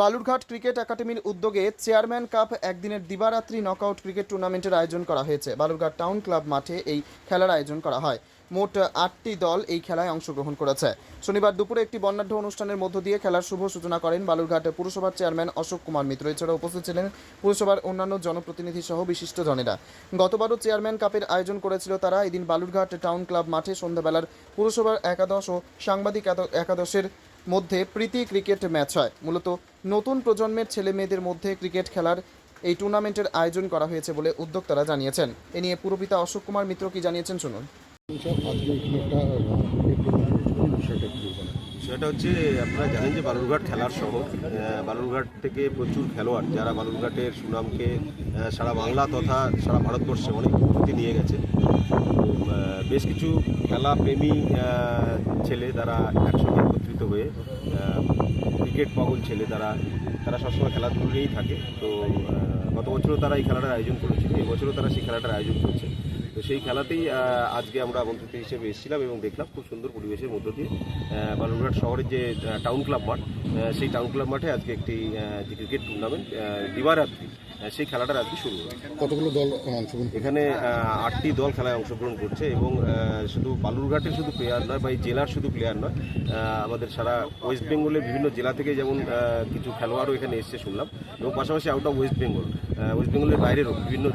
Balurghat cricket একাডেমির উদ্যোগে chairman cup একদিনের দিবারাত্রি নকআউট ক্রিকেট টুর্নামেন্টের আয়োজন করা হয়েছে। বালুরঘাট টাউন ক্লাব মাঠে এই খেলার আয়োজন করা হয়। মোট আটটি দল এই খেলায় অংশগ্রহণ করেছে। শনিবার দুপুরে একটি বর্ণাঢ্য অনুষ্ঠানের মধ্য দিয়ে খেলার শুভ সূচনা করেন বালুরঘাট পুরসভার চেয়ারম্যান অশোক কুমার মিত্র। এছাড়া উপস্থিত ছিলেন পুরসভার অন্যান্য জনপ্রতিনিধি সহ বিশিষ্ট জনেরা গতবারও চেয়ারম্যান কাপের আয়োজন করেছিল তারা। এদিন বালুরঘাট টাউন ক্লাব মাঠে সন্ধ্যাবেলার পুরসভার একাদশ ও সাংবাদিক একাদশের মধ্যে প্রীতি ক্রিকেট ম্যাচ হয়। মূলত নতুন প্রজন্মের ছেলে মেয়েদের মধ্যে ক্রিকেট খেলার এই টুর্নামেন্টের আয়োজন করা হয়েছে বলে উদ্যোক্তারা জানিয়েছেন। এ নিয়ে পুরপিতা অশোক কুমার মিত্র কি জানিয়েছেন শুনুন। সেটা হচ্ছে, আপনারা জানেন যে বালুরঘাট খেলার শহর বালুরঘাট থেকে প্রচুর খেলোয়াড় যারা বালুরঘাটের সুনামকে সারা বাংলা তথা সারা ভারতবর্ষে অনেক উন্নতি নিয়ে গেছে। বেশ কিছু খেলা প্রেমী ছেলে তারা একসঙ্গে একত্রিত হয়ে ক্রিকেট পাগল ছেলে তারা তারা সবসময় খেলাধুলো নিয়েই থাকে। তো গত বছরও তারা এই খেলাটার আয়োজন করেছিল এবছরও তারা সেই খেলাটার আয়োজন করেছে। তো সেই খেলাতেই আজকে আমরা আমন্ত্রিত হিসেবে এসেছিলাম এবং দেখলাম খুব সুন্দর পরিবেশের মধ্য দিয়ে বালুরঘাট শহরের যে টাউন ক্লাব মাঠ সেই টাউন ক্লাব মাঠে আজকে একটি যে ক্রিকেট টুর্নামেন্ট দিবারাত্রি। সেই খেলাটার আজকে শুরু হলো কতগুলো দল অংশগ্রহণ এখানে আটটি দল খেলায় অংশগ্রহণ করছে এবং শুধু বালুরঘাটের শুধু প্লেয়ার নয় বা এই জেলার শুধু প্লেয়ার নয় আমাদের সারা ওয়েস্ট বেঙ্গলের বিভিন্ন জেলা থেকে যেমন কিছু খেলোয়াড়ও এখানে এসছে শুনলাম এবং পাশাপাশি out of West Bengal West বেঙ্গলের বাইরেরও বিভিন্ন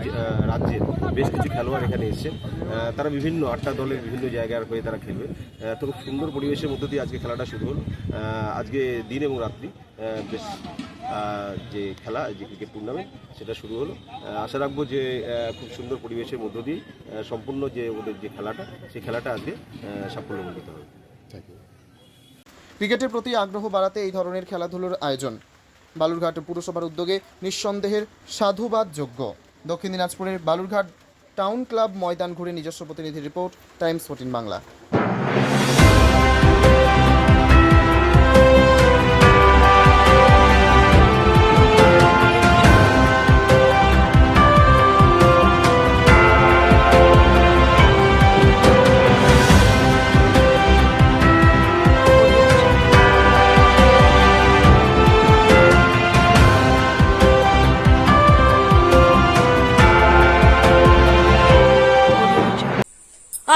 রাজ্যের বেশ কিছু খেলোয়াড় এখানে এসছে। তারা বিভিন্ন আটটা দলের বিভিন্ন জায়গার হয়ে তারা খেলবে। তো খুব সুন্দর পরিবেশের মধ্য দিয়ে আজকে খেলাটা শুরু হলো। আজকে দিন এবং রাত্রি বেশ যে খেলা, যে ক্রিকেট টুর্নামেন্ট সেটা শুরু হলো। আশা রাখব যে খুব সুন্দর পরিবেশের মধ্য দিয়ে সম্পূর্ণ যে ওদের যে খেলাটা, সেই খেলাটা আজকে সাফল্যমণ্ডিত হবে। ক্রিকেটের প্রতি আগ্রহ বাড়াতে এই ধরনের খেলাধুলোর আয়োজন। বালুরঘাট পুরসভার উদ্যোগে নিঃসন্দেহের সাধুবাদযোগ্য। দক্ষিণ দিনাজপুরের বালুরঘাট টাউন ক্লাব ময়দান ঘুরে নিজস্ব প্রতিনিধি রিপোর্ট, টাইমস ফোর্টিন বাংলা।